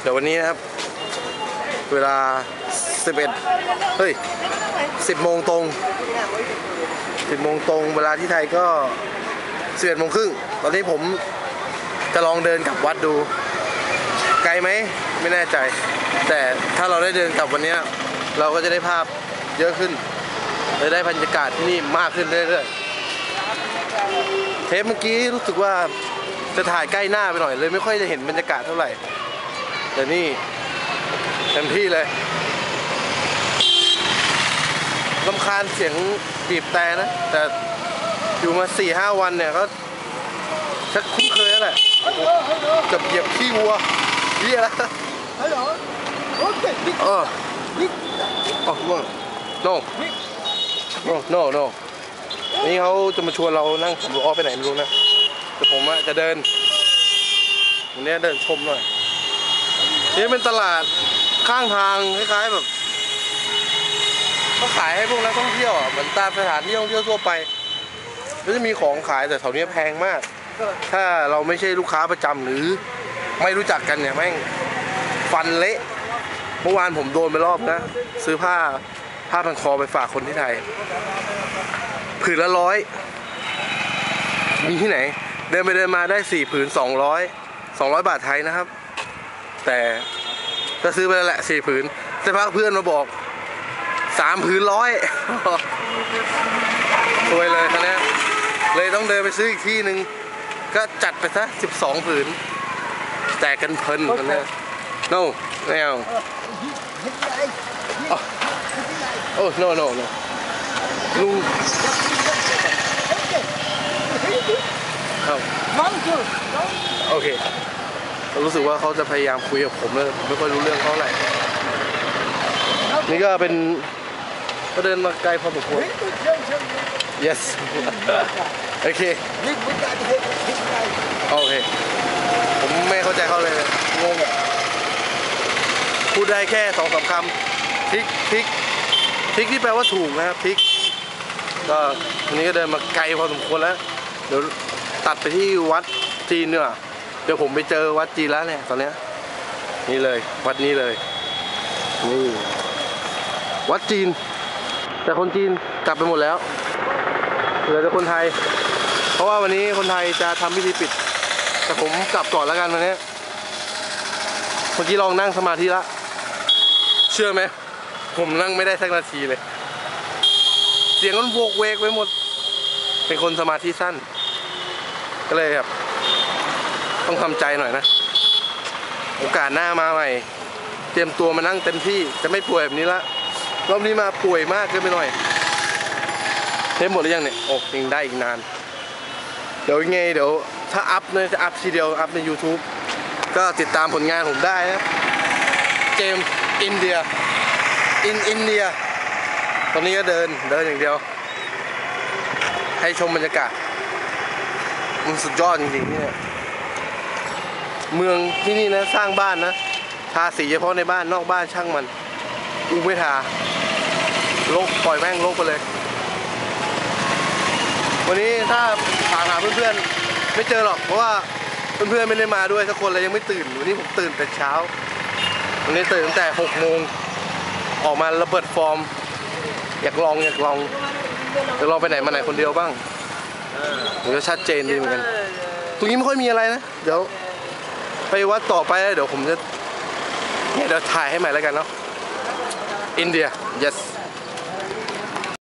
เดี๋ยววันนี้นะครับ เวลา 11 เฮ้ย 10 โมงตรง 10 โมงตรง เวลาที่ไทยก็ 11 โมงครึ่ง ตอนนี้ผมจะลองเดินกลับวัดดู ไกลไหม ไม่แน่ใจ แต่ถ้าเราได้เดินกลับวันนี้ เราก็จะได้ภาพเยอะขึ้นจะได้บรรยากาศที่นี่มากขึ้นเรื่อยๆ เทปเมื่อกี้รู้สึกว่าจะถ่ายใกล้หน้าไปหน่อยเลยไม่ค่อยจะเห็นบรรยากาศเท่าไหร่ แต่นี่เต็มที่เลยลำคาญเสียงบีบแต่นะ แต่อยู่มาสี่ห้าวันเนี่ยก็ชักคุ้นเคยแล้วแหละเกับเหยียบขี้วัวเยี่ยแล้วเออ big, อ๋อ no no no no นี่เขาจะมาชวนเรานั่งขับรถออกไปไหนไม่รู้นะแต่ผมอะจะเดินวันนี้เดินชมหน่อย นี่เป็นตลาดข้างทางคล้ายๆแบบก็ขายให้พวกนักท่องเที่ยวอะเหมือนตามสถานที่ท่องเที่ยวทั่วไปก็จะมีของขายแต่แถวนี้แพงมาก ถ้าเราไม่ใช่ลูกค้าประจำหรือไม่รู้จักกันเนี่ยแม่งฟันเละเมื่อวานผมโดนไปรอบนะ ซื้อผ้าผ้าพันคอไปฝากคนที่ไทยผืนละร้อยมีที่ไหน เดินไปเดินมาได้สี่ผืนสองร้อยสองร้อยบาทไทยนะครับ แต่ก็ซื้อไปแล้วแหละสี่ผืนสักพักเพื่อนมาบอกสามผืนร้อยสวยเลยคันนี้ยเลยต้องเดินไปซื้ออีกที่หนึ่งก็จัดไปซะสิบสองผืน แตกกันเพลินกันเนี่ย no ไม่เอาโอ้ no no no ลุงเอา One, two. โอเค รู้สึกว่าเขาจะพยายามคุยกับผมเลยผมไม่ค่อยรู้เรื่องเขาเท่าไหร่นี่ก็เป็นก็เดินมาไกลพอสมควร Big, big, big, big. yes โอเค Big, big, big, big, big, big. โอเค ผมไม่เข้าใจเขาเลย งงพูดได้แค่สองสามคำพริกพริกพริกที่แปลว่าถูกนะครับพริกก็วันนี้ก็เดินมาไกลพอสมควรแล้ว เดี๋ยวตัดไปที่วัดจีนเนีกว่ยเดี๋ยวผมไปเจอวัดจีนแล้วเนี่ยตอนเนี้ยนี่เลย วัดนี้เลย นี่ วัดจีน แต่คนจีนกลับไปหมดแล้วเหลือแต่คนไทย เพราะว่าวันนี้คนไทยจะทำพิธีปิด แต่ผมกลับก่อนแล้วกันวันนี้เมื่อกี้ลองนั่งสมาธิละเชื่อไหมผมนั่งไม่ได้สักนาทีเลย เสียงมันโวกเวกไปหมด เป็นคนสมาธิสั้น ก็เลยแบบ ต้องทำใจหน่อยนะ โอกาสหน้ามาใหม่ เตรียมตัวมานั่งเต็มที่จะไม่ป่วยแบบนี้ละรอบนี้มาป่วยมากเกินไปหน่อยเทปหมดหรือยังเนี่ยโอ้ยังได้อีกนาน เดี๋ยวยังไงเดี๋ยวถ้าอัพเนี่ยจะอัพทีเดียวอัพใน YouTube ก็ติดตามผลงานผมได้นะ เจมส์อินเดียอินอินเดีย ตอนนี้ก็เดินเดินอย่างเดียว ให้ชมบรรยากาศ มันสุดยอดจริงๆเนี่ย เมืองที่นี่นะสร้างบ้านนะทาสีเฉพาะในบ้านนอกบ้านช่างมันกูไม่ทาโลกปล่อยแม่งโลกไปเลย วันนี้ถ้าถามหาเพื่อนๆไม่เจอหรอกเพราะว่าเพื่อนๆไม่ได้มาด้วยสักคนเลยยังไม่ตื่นวันนี้ผมตื่นแต่เช้า วันนี้ตื่นตั้งแต่6โมงออกมาระเบิดฟอร์ม อยากลองอยากลองอยากลองไปไหนมาไหนคนเดียวบ้างเดี๋ยวจะชัดเจนดีเหมือนกัน ตรงนี้ไม่ค่อยมีอะไรนะ เดี๋ยว ไปวัดต่อไปแล้วเดี๋ยวผมจะเนี่ยเดี๋ยวถ่ายให้ใหม่แล้วกันเนาะอินเดีย yes